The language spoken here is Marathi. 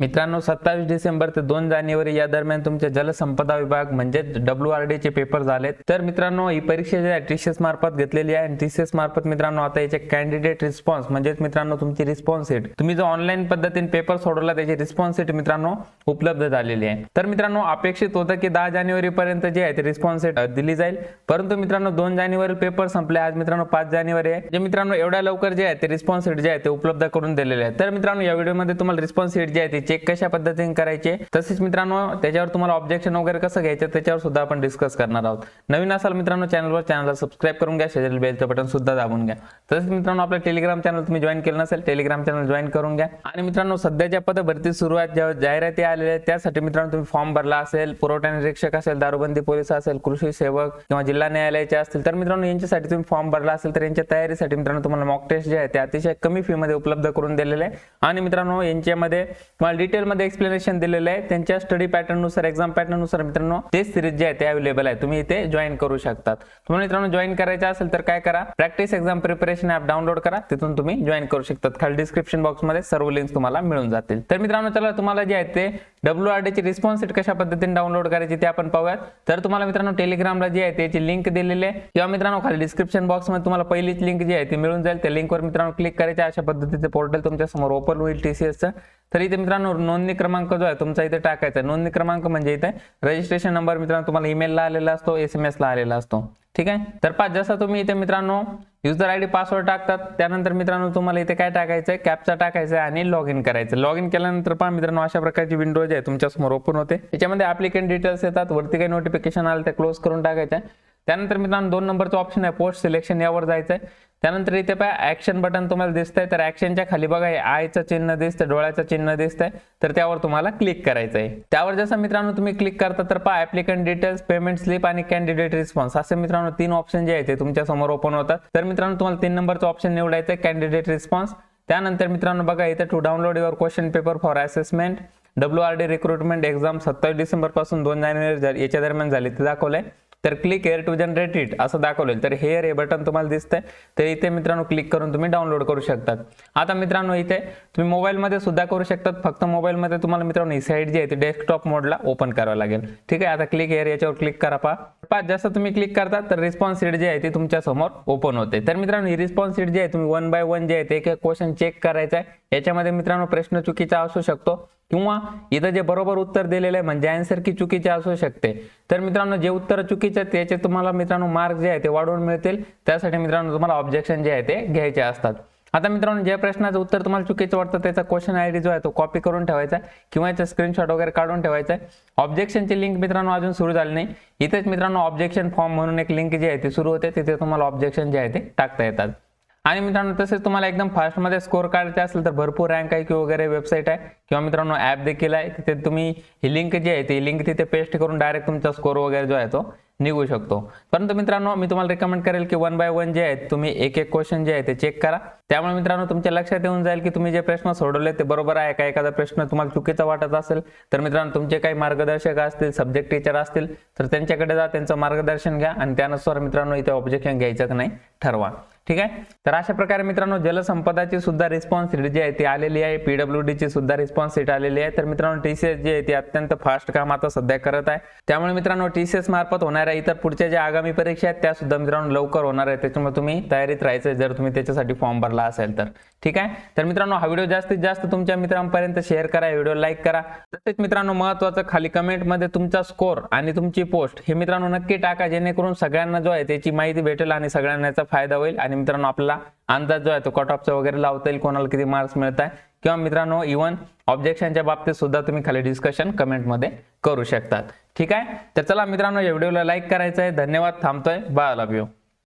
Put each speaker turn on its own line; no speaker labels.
मित्रांनो सत्तावीस डिसेंबर ते दोन जानेवारी या दरम्यान तुमचे जलसंपदा विभाग म्हणजे डब्ल्यू आर डी चे पेपर झालेत. तर मित्रांनो ही परीक्षा जी आहे एस मार्फत घेतलेली आहे. टी सी एस मार्फत मित्रांनो आता याचे कॅन्डिडेट रिस्पॉन्स म्हणजेच मित्रांनो तुमची रिस्पॉन्स सीट तुम्ही जो ऑनलाईन पद्धतीने पेपर सोडवला त्याची रिस्पॉन्स सीट मित्रांनो उपलब्ध झालेली आहे. तर मित्रांनो अपेक्षित होतं की दहा जानेवारी पर्यंत जे आहे ते रिस्पॉन्स सीट दिली जाईल. परंतु मित्रांनो दोन जानेवारी पेपर संपले. आज मित्रांनो पाच जानेवारी आहे. जे मित्रांनो एवढ्या लवकर जे आहे ते रिस्पॉन्स सीट जे आहे ते उपलब्ध करून दिलेले आहे तर मित्रांनो या व्हिडिओमध्ये तुम्हाला रिस्पॉन्स सीट जे आहे चेक कशा पद्धतीने करायचे. तसेच मित्रांनो त्याच्यावर तुम्हाला ऑब्जेक्शन वगैरे कसं घ्यायचं त्याच्यावर सुद्धा आपण डिस्कस करणार आहोत. नवीन असाल मित्रांनो चॅनलवर चॅनलला सबस्क्राईब करून घ्या शेजारी बेलचं बटन सुद्धा दाबून घ्या. तसेच मित्रांनो आपल्या टेलिग्राम चॅनल तुम्ही जॉईन केलं नसेल टेलिग्राम चॅनल जॉईन करून घ्या. आणि मित्रांनो सध्याच्या पद भरती सुरू आहेत ज्या जाहिराती आलेल्या आहेत त्यासाठी मित्रांनो तुम्ही फॉर्म भरला असेल पुरवठा निरीक्षक असेल दारूबंदी पोलीस असेल कृषी सेवक किंवा जिल्हा न्यायालयाचे असतील तर मित्रांनो यांच्यासाठी तुम्ही फॉर्म भरला असेल तर यांच्या तयारीसाठी मित्रांनो तुम्हाला मॉक टेस्ट जे आहे ते अतिशय कमी फीमध्ये उपलब्ध करून दिलेले आहे. आणि मित्रांनो यांच्यामध्ये तुम्हाला डिटेलमध्ये एक्सप्लेनेशन दिलेलं आहे. त्यांच्या स्टडी पॅटर्ननुसार एक्झाम पॅटर्ननुसार मित्रांनो ते सिरीज जे आहे ते अवेलेबल आहे. तुम्ही इथे जॉईन करू शकतात. तुम्हाला मित्रांनो जॉईन करायचं असेल तर काय करा? Practice exam preparation app download करा. तिथून तुम्ही जॉईन करू शकतात. खाली डिस्क्रिप्शन बॉक्समध्ये सर्व लिंक्स तुम्हाला मिळून जातील. तर मित्रांनो चला तुम्हाला जे आहे ते डब्ल्यू आर ची रिस्पॉन्स सीट कशा पद्धतीने डाउनलोड करायची ते आपण पाहूयात. तर तुम्हाला मित्रांनो टेलिग्रामला जी आहे त्याची लिंक दिलेली आहे. किंवा मित्रांनो खाली डिस्क्रिप्शन बॉक्समध्ये तुम्हाला पहिलीच लिंक जी आहे ती मिळून जाईल. त्या लिंकवर मित्रांनो क्लिक करायचे अशा पद्धतीचे पोर्टल तुमच्यासमोर ओपन होईल टी सीएसचं तर इथे मित्रांनो नोंदणी क्रमांक जो आहे तुमचा इथे टाकायचा आहे. नोंदणी क्रमांक म्हणजे इथे रजिस्ट्रेशन नंबर मित्रांनो तुम्हाला ईमेलला आलेला असतो एस एम ला आलेला असतो. ठीक आहे? तर पाच जसा तुम्ही इथे मित्रांनो युजर आय डी पासवर्ड टाकतात त्यानंतर मित्रांनो तुम्हाला इथे काय टाकायचं आहे? कॅपचा टाकायचा आहे आणि लॉग इन करायचं. लॉग इन केल्यानंतर पहा मित्रांनो अशा प्रकारची विंडो जी आहे तुमच्यासमोर ओपन होते. त्याच्यामध्ये ऍप्लिकेंट डिटेल्स येतात. वरती काही नोटिफिकेशन आलं ते क्लोज करून टाकायचं आहे. त्यानंतर मित्रांनो दोन नंबरचं ऑप्शन आहे पोस्ट सिलेक्शन यावर जायचं आहे त्यानंतर इथे पहा ऍक्शन बटन तुम्हाला दिसतंय तर ऍक्शनच्या खाली बघा हे आयचं चिन्ह दिसतंय डोळ्याचं चिन्ह दिसतंय तर त्यावर तुम्हाला क्लिक करायचं आहे त्यावर जसं मित्रांनो तुम्ही क्लिक करता तर पहा ऍप्लिकंट डिटेल्स पेमेंट स्लिप आणि कॅन्डिडेट रिस्पॉन्स असे मित्रांनो तीन ऑप्शन जे आहे ते तुमच्यासमोर ओपन होतात. तर मित्रांनो तुम्हाला तीन नंबरचं ऑप्शन निवडायचं आहे कॅन्डिडेट रिस्पॉन्स त्यानंतर मित्रांनो बघा इथे to download your question paper for assessment W R D recruitment exam सत्तावीस डिसेंबरपासून दोन जानेवारी याच्या दरम्यान झाली ते दाखवलंय. तर click here to generate it असं दाखवलेलं. तर हेअर हे बटन तुम्हाला दिसतंय. तर इथे मित्रांनो क्लिक करून तुम्ही डाउनलोड करू शकतात. आता मित्रांनो इथे तुम्ही मोबाईलमध्ये सुद्धा करू शकतात. फक्त मोबाईलमध्ये तुम्हाला मित्रांनो ही साईड जी आहे ती डेस्कटॉप मोडला ओपन करावं लागेल. ठीक आहे? आता क्लिक एअर याच्यावर क्लिक करा पा पाच जसं तुम्ही क्लिक करता तर रिस्पॉन्स सीट जी आहे ती तुमच्यासमोर ओपन होते. तर मित्रांनो ही रिस्पॉन्स सीट जी आहे तुम्ही वन बाय वन जे आहे ते एक एक क्वेश्चन चेक करायचा आहे याच्यामध्ये मित्रांनो प्रश्न चुकीचा असू शकतो. किंवा इथं जे बरोबर उत्तर दिलेलं आहे म्हणजे अँसर की चुकीचे असू शकते. तर मित्रांनो जे उत्तर चुकीचे आहेत त्याचे तुम्हाला मित्रांनो मार्क जे आहे ते वाढवून मिळतील. त्यासाठी मित्रांनो तुम्हाला ऑब्जेक्शन जे आहे ते घ्यायचे असतात. आता मित्रांनो ज्या प्रश्नाचं उत्तर तुम्हाला चुकीचं वाटतं त्याचा क्वेश्चन आय डी जो आहे तो कॉपी करून ठेवायचा आहे किंवा याचा स्क्रीनशॉट वगैरे काढून ठेवायचा आहे. ऑब्जेक्शनची लिंक मित्रांनो अजून सुरू झाली नाही. इथेच मित्रांनो ऑब्जेक्शन फॉर्म म्हणून एक लिंक जी आहे ती सुरू होते. तिथे तुम्हाला ऑब्जेक्शन जे आहे ते टाकता येतात. आणि मित्रांनो तसेच तुम्हाला एकदम फास्टमध्ये स्कोर काढायचे असेल तर भरपूर रँक आहे किंवा वगैरे वेबसाईट आहे. किंवा मित्रांनो ॲप देखील आहे. तिथे तुम्ही ही लिंक जी आहे ती लिंक तिथे पेस्ट करून डायरेक्ट तुमचा स्कोर वगैरे जो आहे तो निघू शकतो. परंतु मित्रांनो मी तुम्हाला रिकमेंड करेल की वन बाय वन जे आहेत तुम्ही एक एक क्वेश्चन जे आहे ते चेक करा. त्यामुळे मित्रांनो तुमच्या लक्षात येऊन जाईल की तुम्ही जे प्रश्न सोडवले ते बरोबर आहे का? एखादा प्रश्न तुम्हाला चुकीचा वाटत असेल तर मित्रांनो तुमचे काही मार्गदर्शक असतील सब्जेक्ट टीचर असतील तर त्यांच्याकडे जा त्यांचं मार्गदर्शन घ्या आणि त्यानुसार मित्रांनो इथे ऑब्जेक्शन घ्यायचं की नाही ठरवा. ठीक आहे? तर अशा प्रकारे मित्रांनो जलसंपदाची सुद्धा रिस्पॉन्स सीट जी आहे ती आलेली आहे पीडब्ल्यू ची सुद्धा रिस्पॉन्स सीट आलेली आहे. तर मित्रांनो टीसीएस जी आहे ती अत्यंत फास्ट काम आता सध्या करत आहे. त्यामुळे मित्रांनो टीसीएस मार्फत होणाऱ्या इतर पुढच्या ज्या आगामी परीक्षा आहेत त्या सुद्धा मित्रांनो लवकर होणार आहे त्याच्यामुळे तुम्ही तयारीत राहायचं जर तुम्ही त्याच्यासाठी फॉर्म भरला असेल तर. ठीक आहे? तर मित्रांनो हा व्हिडिओ जास्तीत जास्त तुमच्या मित्रांपर्यंत शेअर करा व्हिडिओ लाईक करा. तसेच मित्रांनो महत्वाचं खाली कमेंटमध्ये तुमचा स्कोर आणि तुमची पोस्ट हे मित्रांनो नक्की टाका जेणेकरून सगळ्यांना जो आहे त्याची माहिती भेटेल आणि सगळ्यांना याचा फायदा होईल आणि मित्रांनो आपला अंदाज जो आहे तो कट ऑफचा वगैरे लावता येईल कोणाला किती मार्क्स मिळत आहे. किंवा मित्रांनो इव्हन ऑब्जेक्शनच्या बाबतीत सुद्धा तुम्ही खाली डिस्कशन कमेंटमध्ये करू शकतात. ठीक आहे? तर चला मित्रांनो या व्हिडिओला लाईक करायचं आहे. धन्यवाद. थांबतोय. Bye love you